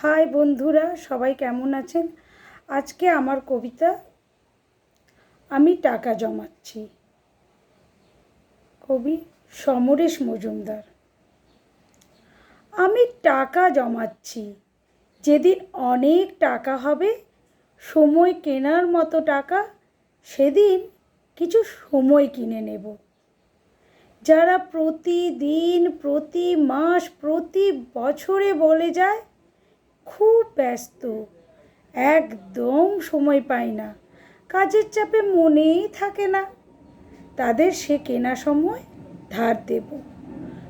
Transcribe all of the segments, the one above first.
High বন্ধুরা, সবাই কেমন আছেন? আজকে আমার কবিতা, আমি টাকা জমাচ্ছি। কবি সমরেশ মজুমদার, আমি টাকা জমাচ্ছি, যেদিন অনেক টাকা হবে, সময় কেনার মতো টাকা, সেদিন কিছু সময় কিনে নেব। যারা প্রতিদিন, প্রতি মাস, প্রতি বছরে বলে যায় খুব ব্যস্ত। একদম সময় পায় না। কাজের চাপে মনেই থাকে না। তাদের সে কেনা সময় ধার দেব।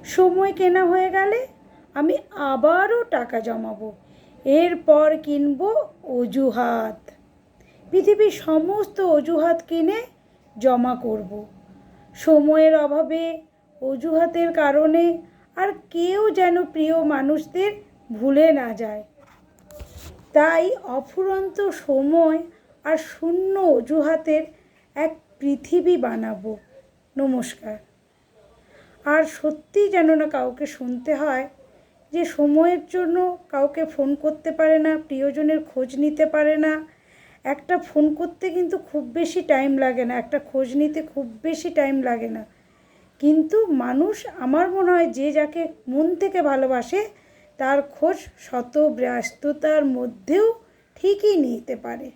সময় কেনা হয়ে গেলে আমি আবারও টাকা জমাবো। এরপর কিনবো অজুহাত। পৃথিবীর সমস্ত অজুহাত কিনে জমা করব। সময়ের অভাবে, অজুহাতের কারণে আর কেউ যেন প্রিয় মানুষদের ভুলে না যায়। তাই অফুরন্ত সময় আর শূন্য অজুহাতের এক পৃথিবী বানাবো। নমস্কার। আর সত্যি যেন না কাউকে শুনতে হয়, যে সময়ের জন্য কাউকে ফোন করতে পারে না, প্রিয়জনের খোঁজ নিতে পারে না। একটা ফোন করতে কিন্তু খুব বেশি টাইম লাগে না, একটা খোঁজ নিতে খুব বেশি টাইম লাগে না। কিন্তু মানুষ আমার মনে হয় যে যাকে মন থেকে ভালোবাসে তার খোঁজ শত ব্যস্ততার মধ্যেও ঠিকই নিতে পারে।